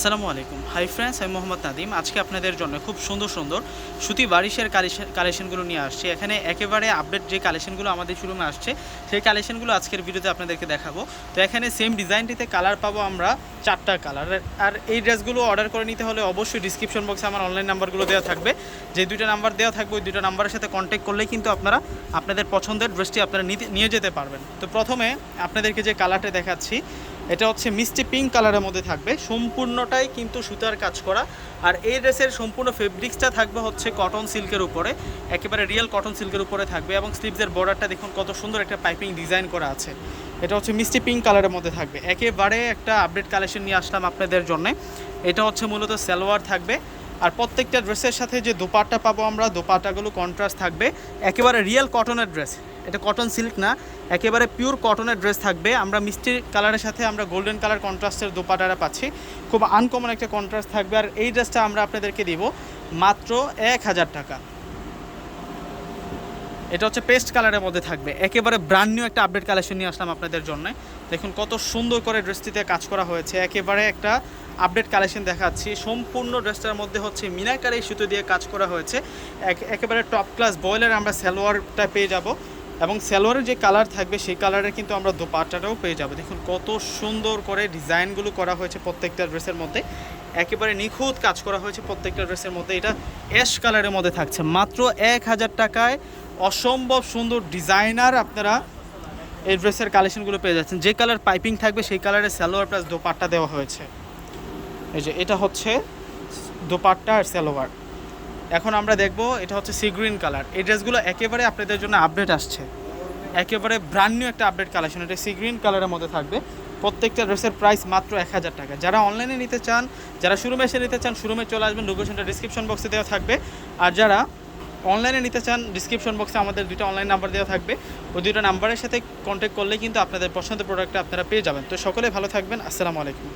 আসসালামু আলাইকুম। Hi friends আমি মোহাম্মদ নাদিম আজকে আপনাদের জন্য খুব সুন্দর সুন্দর সুতি বারিশের কালেকশন কালেকশনগুলো নিয়ে আসছি। এখানে একেবারে আপডেট যে কালেকশনগুলো আমাদের শোরুমে আসছে, সেই কালেকশনগুলো আজকের ভিডিওতে আপনাদেরকে দেখাবো। তো এখানে সেম ডিজাইনটিতে কালার পাবো আমরা চারটা কালার আর এই ড্রেসগুলো অর্ডার করে নিতে হলে অবশ্যই ডিসক্রিপশন বক্সে আমার অনলাইন নাম্বারগুলো দেওয়া থাকবে। যে দুইটা নাম্বার দেওয়া থাকবে, ওই দুটো নাম্বারের সাথে কন্ট্যাক্ট করলেই কিন্তু আপনারা আপনাদের পছন্দের ড্রেসটি আপনারা নিয়ে যেতে পারবেন। তো প্রথমে আপনাদেরকে যে কালারটা দেখাচ্ছি এটা হচ্ছে মিষ্টি পিঙ্ক কালারের মধ্যে থাকবে। সম্পূর্ণটাই কিন্তু সুতার কাজ করা। আর এই ড্রেসের সম্পূর্ণ ফেব্রিক্সটা থাকবে হচ্ছে কটন সিল্কের উপরে। একেবারে রিয়েল কটন সিল্কের উপরে থাকবে এবং স্লিভসের বর্ডারটা দেখুন কত সুন্দর একটা পাইপিং ডিজাইন করা আছে। এটা হচ্ছে মিষ্টি পিঙ্ক কালারের মধ্যে থাকবে। একেবারে একটা আপডেট কালেকশন নিয়ে আসলাম আপনাদের জন্য। এটা হচ্ছে মূলত সালোয়ার থাকবে। আর প্রত্যেকটা ড্রেসের সাথে যে দোপাট্টা পাবো আমরা, দোপাট্টাগুলো কন্ট্রাস্ট থাকবে। একেবারে রিয়েল কটনের ড্রেস এটা কটন সিল্ক না, একেবারে পিওর কটনের ড্রেস থাকবে। আমরা মিষ্টি কালারের সাথে আমরা গোল্ডেন কালার কন্ট্রাস্টের দোপাটারা পাচ্ছি। খুব আনকমন একটা কন্ট্রাস্ট থাকবে। আর এই ড্রেসটা আমরা আপনাদেরকে দিব মাত্র এক হাজার টাকা। এটা হচ্ছে পেস্ট কালারের মধ্যে থাকবে। একেবারে ব্র্যান্ড নিউ একটা আপডেট কালেকশন নিয়ে আসলাম আপনাদের জন্য। দেখুন কত সুন্দর করে ড্রেসটিতে কাজ করা হয়েছে। একেবারে একটা আপডেট কালেকশন দেখাচ্ছি। সম্পূর্ণ ড্রেসটার মধ্যে হচ্ছে মিনাকারি সুতো দিয়ে কাজ করা হয়েছে। এক- একেবারে টপ ক্লাস বয়েলের আমরা সালোয়ারটা পেয়ে যাব। এবং সালোয়ারের যে কালার থাকবে, সেই কালারের কিন্তু আমরা দোপাট্টাটাও পেয়ে যাব। দেখুন কত সুন্দর করে ডিজাইনগুলো করা হয়েছে প্রত্যেকটা ড্রেসের মধ্যে। একেবারে নিখুঁত কাজ করা হয়েছে প্রত্যেকটা ড্রেসের মধ্যে। এটা অ্যাশ কালারের মধ্যে থাকছে। মাত্র এক হাজার টাকায় অসম্ভব সুন্দর ডিজাইনার আপনারা এই ড্রেসের কালেকশনগুলো পেয়ে যাচ্ছেন। যে কালার পাইপিং থাকবে, সেই কালারের সালোয়ার প্লাস দোপাট্টা দেওয়া হয়েছে। এই যে এটা হচ্ছে দোপাট্টা আর সালোয়ার। এখন আমরা দেখব এটা হচ্ছে সি গ্রিন কালার এই ড্রেসগুলো একেবারে আপনাদের জন্য আপডেট আসছে। একেবারে ব্র্যান্ড নিউ একটা আপডেট কালেকশন এটা সি গ্রিন কালারের মধ্যে থাকবে। প্রত্যেকটা ড্রেসের প্রাইস মাত্র এক হাজার টাকা। যারা অনলাইনে নিতে চান, যারা শোরুমে এসে নিতে চান শোরুমে চলে আসবেন লোকেশনটা ডিসক্রিপশন বক্সে দেওয়া থাকবে। আর যারা অনলাইনে নিতে চান ডিসক্রিপশন বক্সে আমাদের দুটো অনলাইন নাম্বার দেওয়া থাকবে। ওই দুটো নাম্বারের সাথে কন্ট্যাক্ট করলে কিন্তু আপনাদের পছন্দের প্রোডাক্টটা আপনারা পেয়ে যাবেন। তো সকলে ভালো থাকবেন। আসসালামু আলাইকুম।